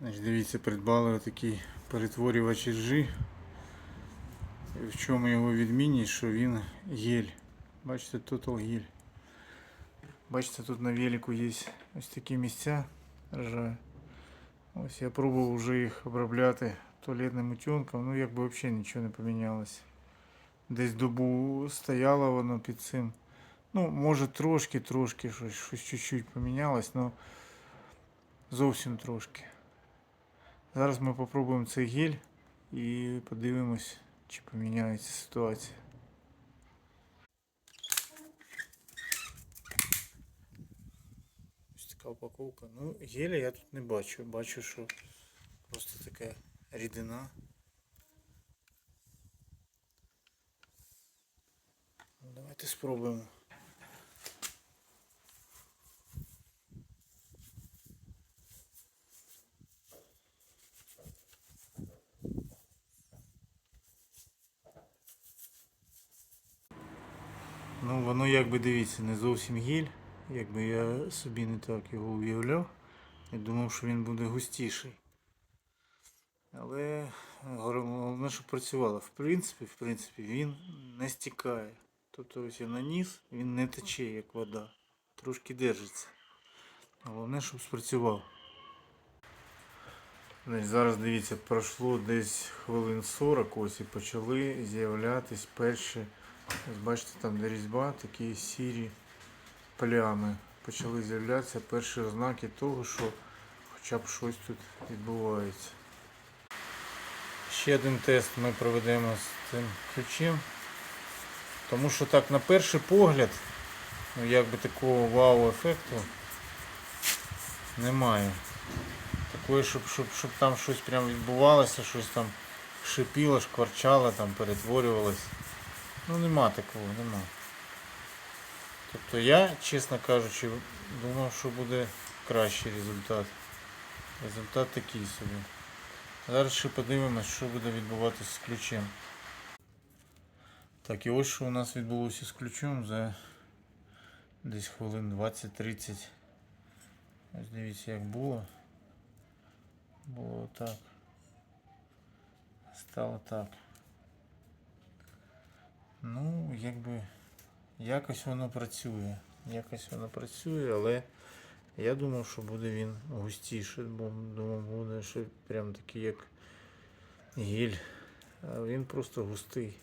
Значить, дивіться, придбали такий перетворювач іржі. І В чому його відмінність, що він гель. Бачите, Total гель. Бачите, тут на велику є ось такі місця ржа. Ось я пробував вже їх обробляти туалетним утенком, ну якби взагалі нічого не помінялося. Десь добу стояло воно під цим. Ну, може трошки-трошки щось, щось чуть-чуть помінялось, але зовсім трошки. Зараз ми попробуємо цей гель і подивимось, чи поміняється ситуація. Ось така упаковка. Ну, геля я тут не бачу. Бачу, що просто така рідина. Ну, Давайте спробуємо. Ну, воно якби дивіться, не зовсім гіль. Якби я собі не так його уявляв. Я думав, що він буде густіший. Але головне, що працювало. В принципі, в принципі, він не стікає. Тобто ось я наніс, він не тече, як вода. Трошки держиться. Головне, щоб спрацював. Зараз дивіться, пройшло десь хвилин 40 ось і почали з'являтись перші Ось бачите, там де різьба, такі сірі плями. Почали з'являтися перші ознаки того, що хоча б щось тут відбувається. Ще один тест ми проведемо з цим ключем. Тому що так на перший погляд, ну якби такого вау-ефекту немає. Такої, щоб, щоб, щоб там щось прям відбувалося, щось там шипіло, шкварчало, там перетворювалось. Ну нема такого, нема. Тобто я, чесно кажучи, думав, що буде кращий результат. Результат такий собі. Зараз ще подивимось, що буде відбуватися з ключем. Так, і ось що у нас відбулося з ключом за десь хвилин 20-30. Ось дивіться як було. Було так. Стало так. Ну, якби якось воно працює. Якось воно працює, але я думав, що буде він густіше, бо думав, буде ще прям такий як гіль. А він просто густий.